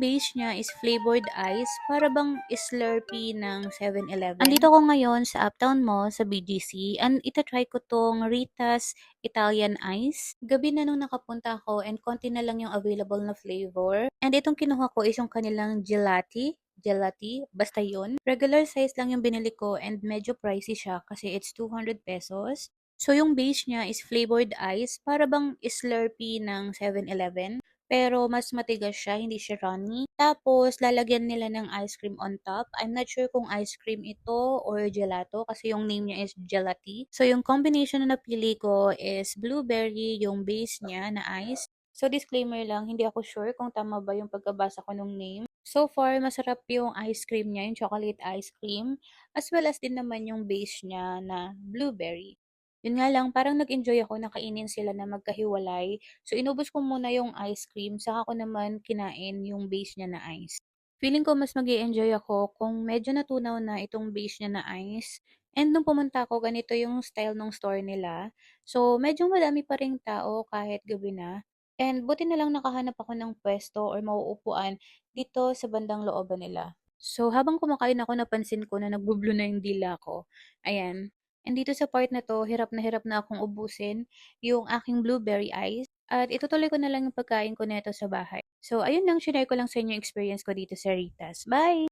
base niya is flavored ice, para bang Slurpee ng 7-Eleven. Andito ko ngayon sa Uptown Mall sa BGC and itatry ko tong Rita's Italian Ice. Gabi na nung nakapunta ako and konti na lang yung available na flavor. And itong kinuha ko is yung kanilang gelati gelati, basta yun. Regular size lang yung binili ko and medyo pricey siya kasi it's 200 pesos. So yung base niya is flavored ice, para bang Slurpee ng 7-Eleven. Pero mas matigas siya, hindi siya runny. Tapos, lalagyan nila ng ice cream on top. I'm not sure kung ice cream ito or gelato kasi yung name niya is gelati. So, yung combination na napili ko is blueberry, yung base niya na ice. So, disclaimer lang, hindi ako sure kung tama ba yung pagkabasa ko ng name. So far, masarap yung ice cream niya, yung chocolate ice cream. As well as din naman yung base niya na blueberry. Yun nga lang, parang nag-enjoy ako na kainin sila na magkahiwalay. So, inubos ko muna yung ice cream, saka ko naman kinain yung base niya na ice. Feeling ko mas mag enjoy ako kung medyo natunaw na itong base niya na ice. And nung pumunta ako, ganito yung style ng store nila. So, medyo madami pa ring tao kahit gabi na. And buti na lang nakahanap ako ng pwesto or mauupuan dito sa bandang looban nila. So, habang kumakain ako, napansin ko na nagbo-blue na yung dila ko. Ayan. And dito sa part na 'to, hirap na hirap na akong ubusin yung aking blueberry ice at itutuloy ko na lang yung pagkain ko neto sa bahay. So ayun lang, shinare ko lang sa inyo yung experience ko dito sa Ritas. Bye!